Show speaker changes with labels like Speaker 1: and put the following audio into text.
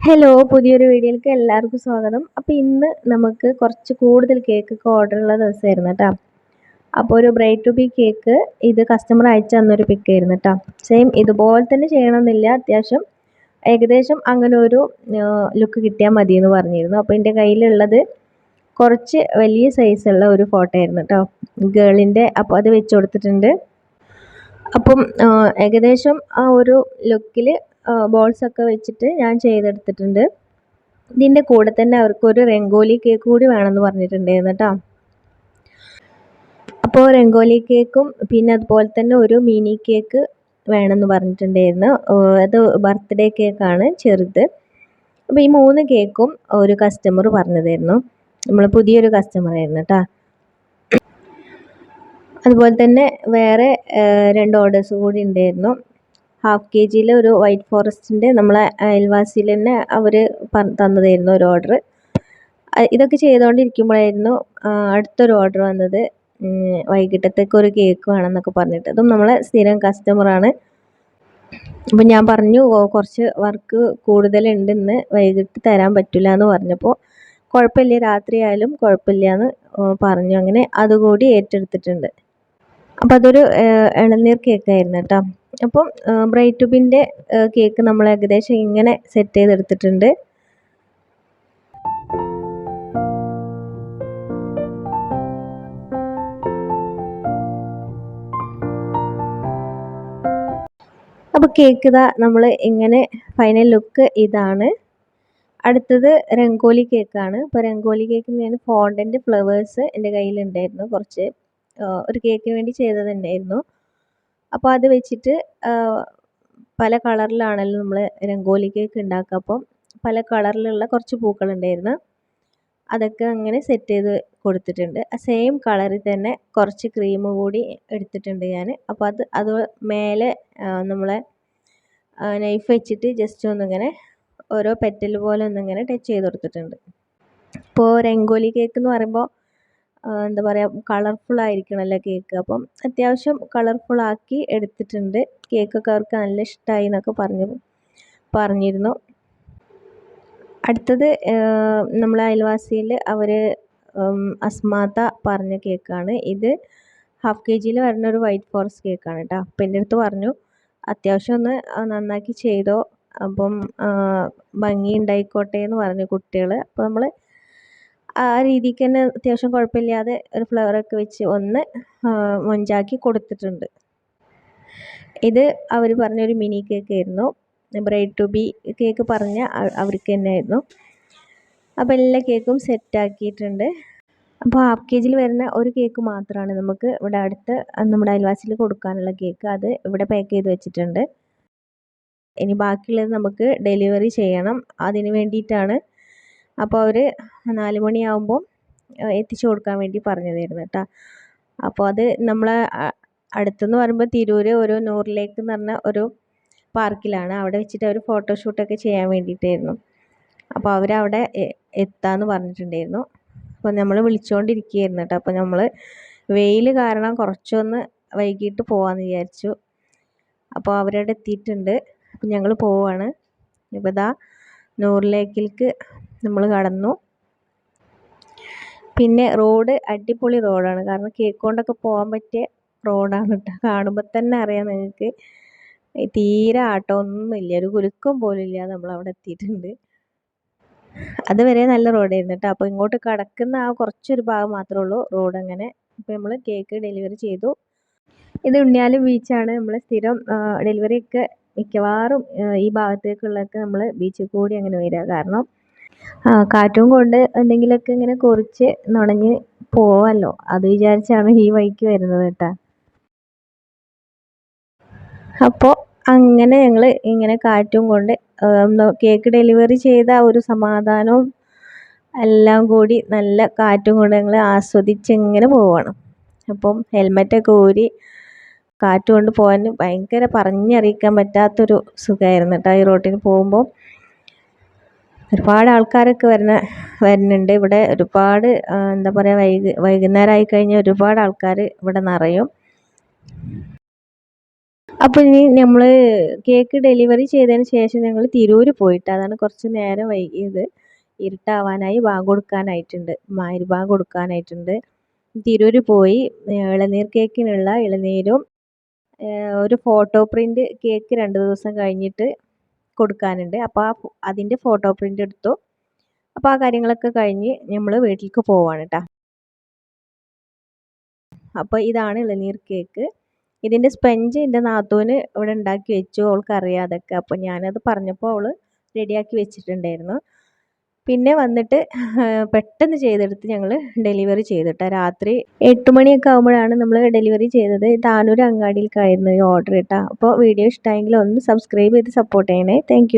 Speaker 1: Hello പുതിയൊരു വീഡിയോയിലേക്ക് എല്ലാവർക്കും സ്വാഗതം. അപ്പോൾ ഇന്ന് നമുക്ക് കുറച്ച് കൂടുതൽ കേക്കൊക്കെ ഓർഡർ ഉള്ള ദിവസമായിരുന്നു കേട്ടോ അപ്പോൾ ഒരു ബ്രൈഡ് ടു ബി കേക്ക് ഇത് കസ്റ്റമർ അയച്ചു തന്നൊരു പിക്കായിരുന്നു കേട്ടോ സെയിം ഇതുപോലെ തന്നെ ചെയ്യണമെന്നില്ല. അത്യാവശ്യം ഏകദേശം അങ്ങനെ ഒരു ലുക്ക് കിട്ടിയാൽ മതി എന്ന് പറഞ്ഞിരുന്നു. അപ്പോൾ എന്റെ കയ്യിലുള്ളത് കുറച്ച് വലിയ സൈസുള്ള ഒരു ഫോട്ടോ ആയിരുന്നു കേട്ടോ ഗേളിന്റെ അപ്പോൾ അത് വെച്ച് കൊടുത്തിട്ടുണ്ട്. അപ്പം ഏകദേശം ആ ഒരു ലുക്കിൽ ബോൾസ് ഒക്കെ വെച്ചിട്ട് ഞാൻ ചെയ്തെടുത്തിട്ടുണ്ട്. ഇതിന്റെ കൂടെ തന്നെ അവർക്കൊരു രംഗോലി കേക്ക് കൂടി വേണമെന്ന് പറഞ്ഞിട്ടുണ്ടായിരുന്നു കേട്ടോ. അപ്പോൾ രംഗോലി കേക്കും പിന്നെ അതുപോലെ തന്നെ ഒരു മിനി കേക്ക് വേണമെന്ന് പറഞ്ഞിട്ടുണ്ടായിരുന്നു. അത് ബർത്ത്ഡേ കേക്കാണ് ചെറുത്. അപ്പോൾ ഈ മൂന്ന് കേക്കും ഒരു കസ്റ്റമർ പറഞ്ഞതായിരുന്നു. നമ്മൾ പുതിയൊരു കസ്റ്റമർ ആയിരുന്നു കേട്ടോ. അതുപോലെ തന്നെ വേറെ രണ്ട് ഓർഡേഴ്സ് കൂടി ഉണ്ടായിരുന്നു. ഹാഫ് കെ ജിയിൽ ഒരു വൈറ്റ് ഫോറസ്റ്റിന്റെ നമ്മളെ അയൽവാസിയിൽ തന്നെ അവർ തന്നതായിരുന്നു ഒരു ഓർഡർ ഇതൊക്കെ ചെയ്തുകൊണ്ടിരിക്കുമ്പോഴായിരുന്നു അടുത്തൊരു ഓർഡർ വന്നത്. വൈകിട്ടത്തേക്ക് ഒരു കേക്ക് വേണമെന്നൊക്കെ പറഞ്ഞിട്ട്. അതും നമ്മളെ സ്ഥിരം കസ്റ്റമറാണ് അപ്പം ഞാൻ പറഞ്ഞു കുറച്ച് വർക്ക് കൂടുതലുണ്ട് ഇന്ന് വൈകിട്ട് തരാൻ പറ്റില്ല എന്ന് പറഞ്ഞപ്പോൾ കുഴപ്പമില്ല രാത്രി ആയാലും കുഴപ്പമില്ല എന്ന് പറഞ്ഞു. അങ്ങനെ അതുകൂടി ഏറ്റെടുത്തിട്ടുണ്ട്. അപ്പോൾ അതൊരു ഇളനീർ കേക്കായിരുന്നു കേട്ടോ. അപ്പം ബ്രൈറ്റ് ബിന്റെ കേക്ക് നമ്മൾ ഏകദേശം ഇങ്ങനെ സെറ്റ് ചെയ്തെടുത്തിട്ടുണ്ട്. അപ്പോൾ കേക്ക് ഇതാ നമ്മൾ ഇങ്ങനെ ഫൈനൽ ലുക്ക് ഇതാണ്. അടുത്തത് രംഗോലി കേക്കാണ്. ഇപ്പോൾ രംഗോലി കേക്ക് ഞാൻ ഫോണ്ടന്റ് ഫ്ലവേഴ്സ് എന്റെ കയ്യിലുണ്ടായിരുന്നു. കുറച്ച് ഒരു കേക്കിന് വേണ്ടി ചെയ്തത് തന്നെയായിരുന്നു. അപ്പോൾ അത് വെച്ചിട്ട് പല കളറിലാണല്ലോ നമ്മൾ രംഗോലി കേക്ക് ഉണ്ടാക്കുക. അപ്പം പല കളറിലുള്ള കുറച്ച് പൂക്കളുണ്ടായിരുന്നു. അതൊക്കെ അങ്ങനെ സെറ്റ് ചെയ്ത് കൊടുത്തിട്ടുണ്ട്. സെയിം കളറിൽ തന്നെ കുറച്ച് ക്രീം കൂടി എടുത്തിട്ടുണ്ട് ഞാൻ അപ്പോൾ അത് അത് മേലെ നമ്മളെ നൈഫ് വെച്ചിട്ട് ജസ്റ്റ് ഒന്നിങ്ങനെ ഓരോ പെറ്റൽ പോലെ ഒന്നിങ്ങനെ ടച്ച് ചെയ്ത് കൊടുത്തിട്ടുണ്ട്. ഇപ്പോൾ രംഗോലി കേക്ക് എന്ന് പറയുമ്പോൾ എന്താ പറയുക കളർഫുൾ ആയിരിക്കണമല്ലോ കേക്ക് അപ്പം അത്യാവശ്യം കളർഫുൾ ആക്കി എടുത്തിട്ടുണ്ട്. കേക്കൊക്കെ അവർക്ക് നല്ല ഇഷ്ടമായി എന്നൊക്കെ പറഞ്ഞു പറഞ്ഞിരുന്നു. അടുത്തത് നമ്മൾ അയൽവാസിയിൽ അവർ അസ്മാത പറഞ്ഞ കേക്കാണ് ഇത് ഹാഫ് കെ ജിയിൽ വരുന്ന ഒരു വൈറ്റ് ഫോറസ്റ്റ് കേക്കാണ് കേട്ടോ അപ്പം എന്റെ അടുത്ത് പറഞ്ഞു അത്യാവശ്യം ഒന്ന് നന്നാക്കി ചെയ്തോ. അപ്പം ഭംഗി ഉണ്ടായിക്കോട്ടെ എന്ന് പറഞ്ഞു കുട്ടികൾ അപ്പോൾ നമ്മൾ ആ രീതിക്ക് തന്നെ അത്യാവശ്യം കുഴപ്പമില്ലാതെ ഒരു ഫ്ലവറൊക്കെ വെച്ച് ഒന്ന് മൊഞ്ചാക്കി കൊടുത്തിട്ടുണ്ട്. ഇത് അവർ പറഞ്ഞൊരു മിനി കേക്ക് ആയിരുന്നു. ബ്രൈഡ് ടു ബി കേക്ക് പറഞ്ഞ അവർക്ക് തന്നെ ആയിരുന്നു. അപ്പോൾ എല്ലാ കേക്കും സെറ്റാക്കിയിട്ടുണ്ട് അപ്പോൾ ഹാഫ് കെ ജിയിൽ വരുന്ന ഒരു കേക്ക് മാത്രമാണ് നമുക്ക് ഇവിടെ അടുത്ത് നമ്മുടെ അയൽവാസിയിൽ കൊടുക്കാനുള്ള കേക്ക് അത് ഇവിടെ പാക്ക് ചെയ്ത് വെച്ചിട്ടുണ്ട്. ഇനി ബാക്കിയുള്ളത് നമുക്ക് ഡെലിവറി ചെയ്യണം. അതിന് വേണ്ടിയിട്ടാണ് അപ്പോൾ അവർ നാല് മണിയാകുമ്പോൾ എത്തിച്ചു കൊടുക്കാൻ വേണ്ടി പറഞ്ഞതായിരുന്നു കേട്ടോ. അപ്പോൾ അത് നമ്മളെ അടുത്തെന്ന് പറയുമ്പോൾ തിരൂർ ഒരു നൂറിലേക്ക് എന്ന് പറഞ്ഞ ഒരു പാർക്കിലാണ്. അവിടെ വെച്ചിട്ട് അവർ ഫോട്ടോഷൂട്ടൊക്കെ ചെയ്യാൻ വേണ്ടിയിട്ടായിരുന്നു. അപ്പോൾ അവരവിടെ എത്താമെന്ന് പറഞ്ഞിട്ടുണ്ടായിരുന്നു. അപ്പോൾ നമ്മൾ വിളിച്ചുകൊണ്ടിരിക്കുകയായിരുന്നു കേട്ടോ. അപ്പോൾ നമ്മൾ വെയിൽ കാരണം കുറച്ചൊന്ന് വൈകിട്ട് പോകാമെന്ന് വിചാരിച്ചു. അപ്പോൾ അവരവിടെ എത്തിയിട്ടുണ്ട്. അപ്പം ഞങ്ങൾ പോവാണ്. ഇപ്പോൾ ഇതാ നൂറിലേക്കിലേക്ക് നമ്മൾ കടന്നു. പിന്നെ റോഡ് അടിപൊളി റോഡാണ്. കാരണം കേക്ക് കൊണ്ടൊക്കെ പോകാൻ പറ്റിയ റോഡാണ് കേട്ടോ കാണുമ്പോൾ തന്നെ അറിയാം നിങ്ങൾക്ക് തീരെ ആട്ടോ ഒന്നുമില്ല ഒരു കുലുക്കം പോലും ഇല്ല നമ്മൾ അവിടെ എത്തിയിട്ടുണ്ട്. അതുവരെ നല്ല റോഡായിരുന്നു കേട്ടോ അപ്പോൾ ഇങ്ങോട്ട് കടക്കുന്ന ആ കുറച്ചൊരു ഭാഗം മാത്രമേ ഉള്ളൂ റോഡ് അങ്ങനെ. അപ്പോൾ നമ്മൾ കേക്ക് ഡെലിവറി ചെയ്തു. ഇത് ഉണ്ണിയാലും ബീച്ചാണ് നമ്മൾ സ്ഥിരം ഡെലിവറി ഒക്കെ മിക്കവാറും ഈ ഭാഗത്തേക്കുള്ളതൊക്കെ നമ്മൾ ബീച്ചിൽ കൂടി അങ്ങനെ വരിക കാരണം കാറ്റും കൊണ്ട് എന്തെങ്കിലുമൊക്കെ ഇങ്ങനെ കുറിച്ച് നുണഞ്ഞ് പോവല്ലോ. അത് വിചാരിച്ചാണ് ഈ വഴിക്ക് വരുന്നത് കേട്ടോ. അപ്പോൾ അങ്ങനെ ഞങ്ങൾ ഇങ്ങനെ കാറ്റും കൊണ്ട് കേക്ക് ഡെലിവറി ചെയ്ത ഒരു സമാധാനവും എല്ലാം കൂടി നല്ല കാറ്റും കൊണ്ട് ഞങ്ങൾ ആസ്വദിച്ച് ഇങ്ങനെ പോവുകയാണ് അപ്പം ഹെൽമെറ്റൊക്കെ ഊരി കാറ്റ് കൊണ്ട് പോകാൻ ഭയങ്കര പറഞ്ഞറിയിക്കാൻ പറ്റാത്തൊരു സുഖമായിരുന്നു കേട്ടോ ഈ റോട്ടിൽ പോകുമ്പോൾ ഒരുപാട് ആൾക്കാരൊക്കെ വരുന്ന വരുന്നുണ്ട്. ഇവിടെ ഒരുപാട് എന്താ പറയുക വൈക വൈകുന്നേരം ആയി കഴിഞ്ഞാൽ ഒരുപാട് ആൾക്കാർ ഇവിടെ നിറയും. അപ്പോൾ ഇനി നമ്മൾ കേക്ക് ഡെലിവറി ചെയ്തതിന് ശേഷം ഞങ്ങൾ തിരൂർ പോയിട്ട് അതാണ് കുറച്ച് നേരം വൈകിയത്. ഇരുട്ടാവാനായി ബാങ്ക് കൊടുക്കാനായിട്ടുണ്ട്. മാതിരി ബാങ്ക് കൊടുക്കാനായിട്ടുണ്ട്. തിരൂർ പോയി ഇളനീർ കേക്കിനുള്ള ഇളനീരും ഒരു ഫോട്ടോ പ്രിന്റ് കേക്ക് രണ്ട് ദിവസം കഴിഞ്ഞിട്ട് കൊടുക്കാനുണ്ട്. അപ്പോൾ ആ അതിന്റെ ഫോട്ടോ പ്രിന്റ് എടുത്തു. അപ്പോൾ ആ കാര്യങ്ങളൊക്കെ കഴിഞ്ഞ് നമ്മൾ വീട്ടിലേക്ക് പോവാണ് കേട്ടോ അപ്പോൾ ഇതാണ് ഇളനീർ കേക്ക്. ഇതിന്റെ സ്പെഞ്ച് എന്റെ നാത്തൂന് ഇവിടെ ഉണ്ടാക്കി വെച്ചു. അവൾക്ക് അറിയാതൊക്കെ. അപ്പോൾ ഞാനത് പറഞ്ഞപ്പോൾ അവൾ റെഡിയാക്കി വെച്ചിട്ടുണ്ടായിരുന്നു. പിന്നെ വന്നിട്ട് പെട്ടെന്ന് ചെയ്തെടുത്ത് ഞങ്ങൾ ഡെലിവറി ചെയ്തിട്ട്. രാത്രി എട്ട് മണിയൊക്കെ ആകുമ്പോഴാണ് നമ്മൾ ഡെലിവറി ചെയ്തത്. താനൂർ അങ്ങാടിയിലേക്കായിരുന്നു ഈ ഓർഡർ കേട്ടോ അപ്പോൾ വീഡിയോ ഇഷ്ടമായെങ്കിൽ ഒന്ന് സബ്സ്ക്രൈബ് ചെയ്ത് സപ്പോർട്ട് ചെയ്യണേ. താങ്ക്